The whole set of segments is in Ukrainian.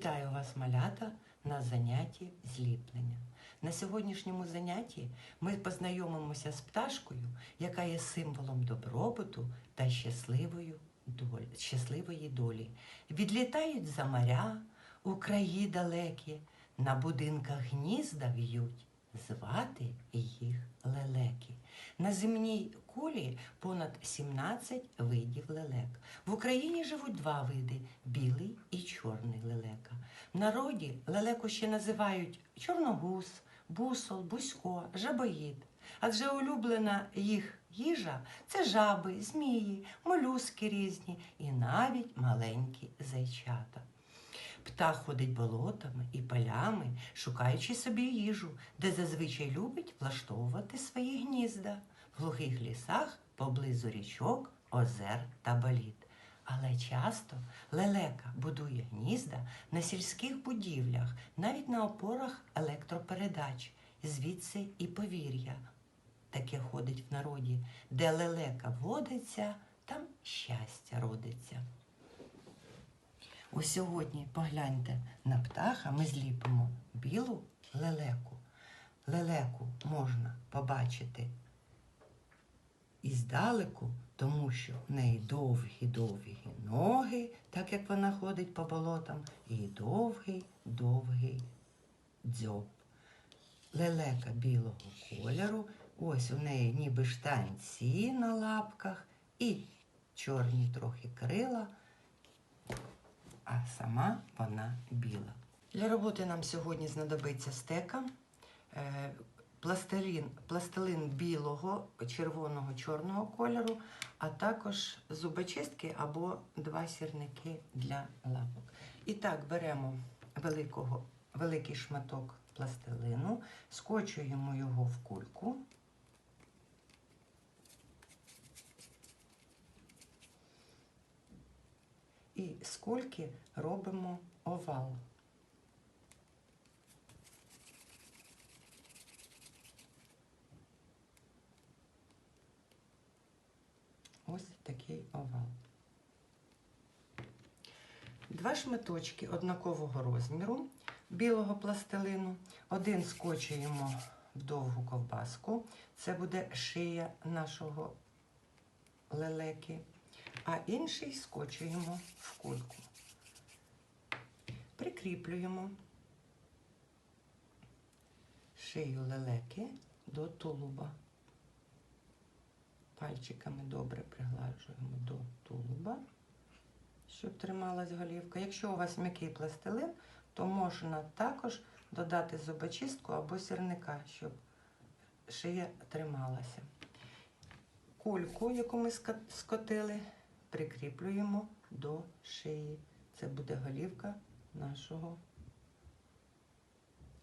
Вітаю вас, малята, на занятті зліплення. На сьогоднішньому занятті ми познайомимося з пташкою, яка є символом добробуту та щасливою долі, щасливої долі. Відлітають за моря, у краї далекі, на будинках гнізда в'ють, звати їх лелеки. На земній кулі понад 17 видів лелек. В Україні живуть два види білий і чорний лелека. В народі лелеку ще називають чорногуз, бусол, бузько, жабоїд. Адже улюблена їх їжа це жаби, змії, молюски різні і навіть маленькі зайчата. Птах ходить болотами і полями, шукаючи собі їжу, де зазвичай любить влаштовувати свої гнізда глухих лісах поблизу річок, озер та боліт. Але часто лелека будує гнізда на сільських будівлях, навіть на опорах електропередач, звідси і повір'я. Таке ходить в народі, де лелека водиться, там щастя родиться. Ось сьогодні погляньте на птаха, ми зліпимо білу лелеку. Лелеку можна побачити іздалеку, тому що в неї довгі-довгі ноги, так як вона ходить по болотам, і довгий-довгий дзьоб. Лелека білого кольору, ось у неї ніби штанці на лапках і чорні трохи крила а сама вона біла. Для роботи нам сьогодні знадобиться стека, пластилін, пластилин білого, червоного, чорного кольору, а також зубочистки або два сірники для лапок. І так, беремо великого, великий шматок пластилину, скочуємо його в кульку. і з кульки робимо овал. Ось такий овал. Два шматочки однакового розміру білого пластилину. Один скочуємо в довгу ковбаску. Це буде шия нашого лелеки а інший скочуємо в кульку. Прикріплюємо шию лелеки до тулуба. Пальчиками добре приглажуємо до тулуба, щоб трималась голівка. Якщо у вас м'який пластилин, то можна також додати зубочистку або сірника, щоб шия трималася. Кульку, яку ми скотили, прикріплюємо до шиї. Це буде голівка нашого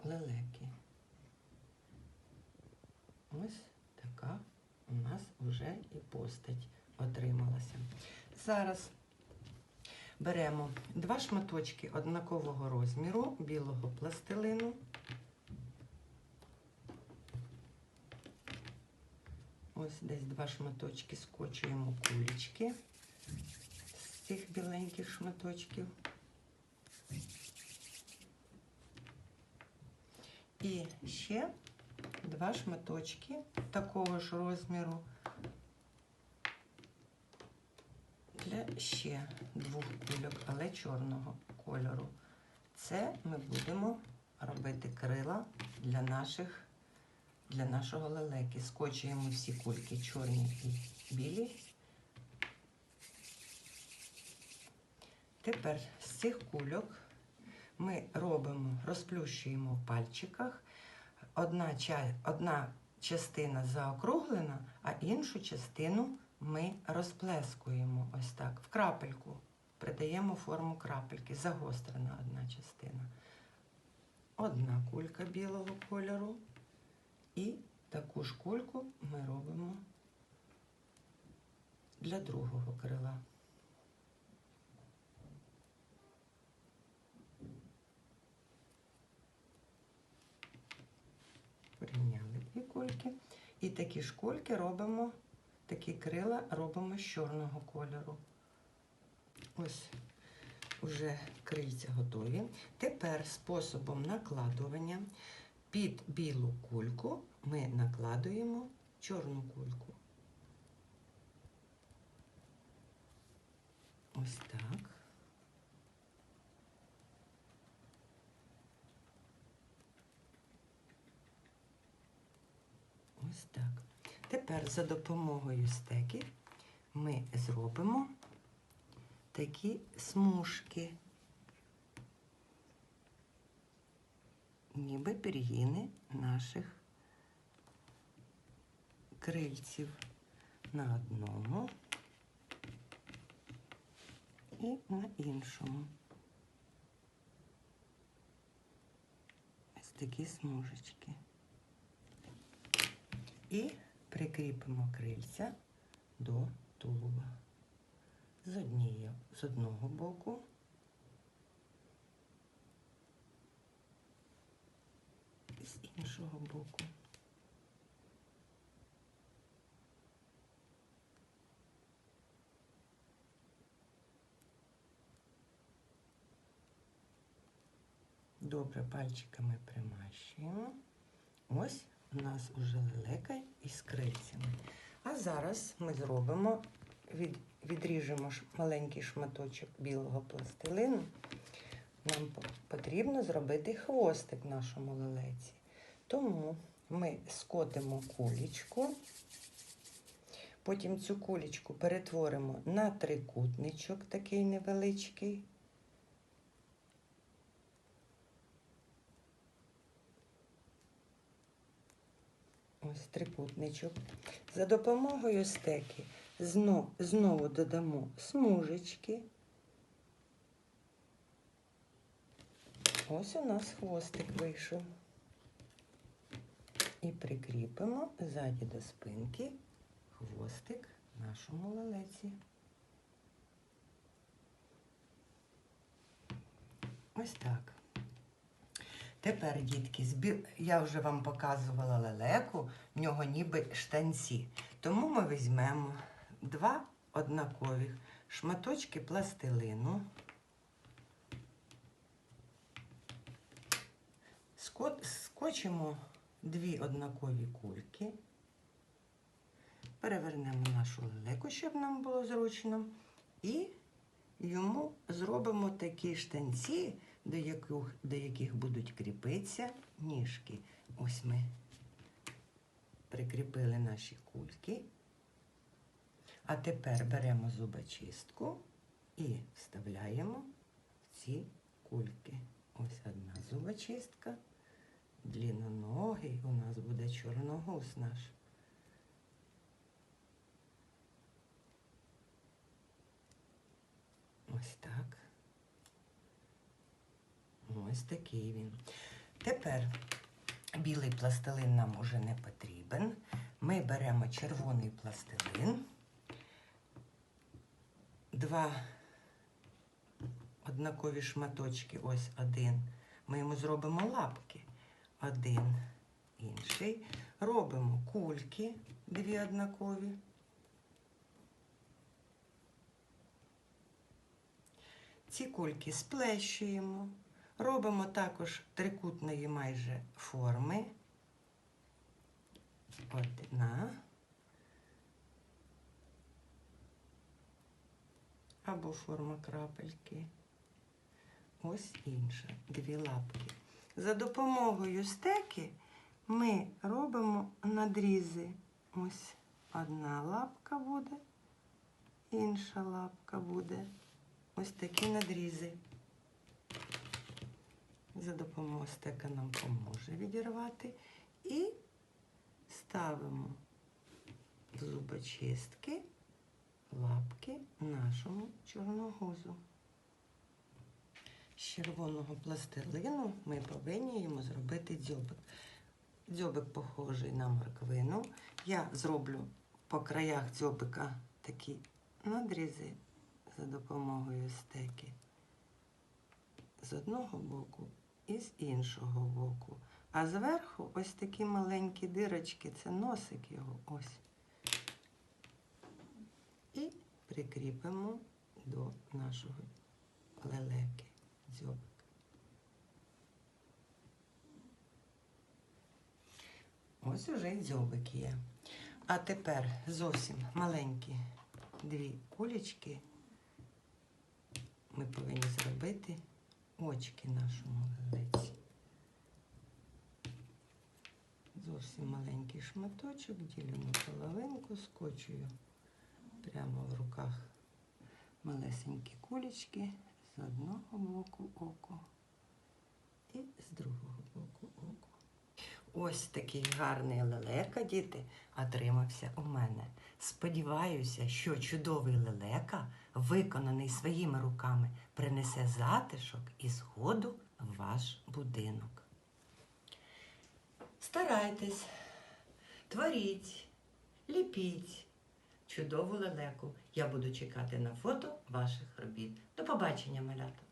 лелеки. Ось така у нас вже і постать отрималася. Зараз беремо два шматочки однакового розміру білого пластилину. Ось десь два шматочки скочуємо кулечки цих біленьких шматочків. І ще два шматочки такого ж розміру для ще двох кульок, але чорного кольору. Це ми будемо робити крила для наших, для нашого лелеки. Скочуємо всі кульки чорні і білі. Тепер з цих кульок ми робимо, розплющуємо в пальчиках. Одна, одна частина заокруглена, а іншу частину ми розплескуємо ось так. В крапельку придаємо форму крапельки, загострена одна частина. Одна кулька білого кольору. І таку ж кульку ми робимо для другого крила. Порівняли дві кульки. І такі ж кульки робимо, такі крила робимо з чорного кольору. Ось Уже крильця готові. Тепер способом накладування під білу кульку ми накладуємо чорну кульку. Ось так. Ось так. Тепер за допомогою стеків ми зробимо такі смужки, ніби пір'їни наших крильців на одному і на іншому. Ось такі смужечки. І прикріпимо крильця до тулуба. З однієї, з одного боку. І з іншого боку. Добре пальчиками примащуємо. Ось у нас уже лелека із крильцями. А зараз ми зробимо, від, відріжемо маленький шматочок білого пластилину. Нам потрібно зробити хвостик нашому лелеці. Тому ми скотимо кулічку, потім цю кулічку перетворимо на трикутничок такий невеличкий. Ось трикутничок. За допомогою стеки знову, знову додамо смужечки. Ось у нас хвостик вийшов. І прикріпимо ззаді до спинки хвостик нашому лелеці. Ось так. Тепер, дітки, я вже вам показувала лелеку, в нього ніби штанці. Тому ми візьмемо два однакових шматочки пластилину. Скочимо дві однакові кульки. Перевернемо нашу лелеку, щоб нам було зручно. І йому зробимо такі штанці, до яких, до яких будуть кріпитися ніжки. Ось ми прикріпили наші кульки. А тепер беремо зубочистку і вставляємо в ці кульки. Ось одна зубочистка. Длинноногий у нас буде чорногуз наш. Ось так. Ось такий він. Тепер білий пластилин нам уже не потрібен. Ми беремо червоний пластилин, два однакові шматочки, ось один. Ми йому зробимо лапки. Один, інший. Робимо кульки, дві однакові. Ці кульки сплещуємо. Робимо також трикутної майже форми. Одна. Або форма крапельки. Ось інша. Дві лапки. За допомогою стеки ми робимо надрізи. Ось одна лапка буде, інша лапка буде. Ось такі надрізи. За допомогою стека нам поможе відірвати. І ставимо в зубочистки лапки нашому чорногузу. З червоного пластилину ми повинні йому зробити дзьобик. Дзьобик похожий на морквину. Я зроблю по краях дзьобика такі надрізи за допомогою стеки з одного боку і з іншого боку. А зверху ось такі маленькі дирочки, це носик його ось. І прикріпимо до нашого лелеки. Дзьобик. Ось уже й дзьобик є. А тепер зовсім маленькі дві кулечки. Ми повинні зробити очки нашому лелеці. Зовсім маленький шматочок, ділю на половинку, скочую прямо в руках малесенькі кулечки з одного боку оку і з другого боку оку. Ось такий гарний лелека, діти, отримався у мене. Сподіваюся, що чудовий лелека, виконаний своїми руками, принесе затишок і згоду в ваш будинок. Старайтесь, творіть, ліпіть чудову лелеку. Я буду чекати на фото ваших робіт. До побачення, малята!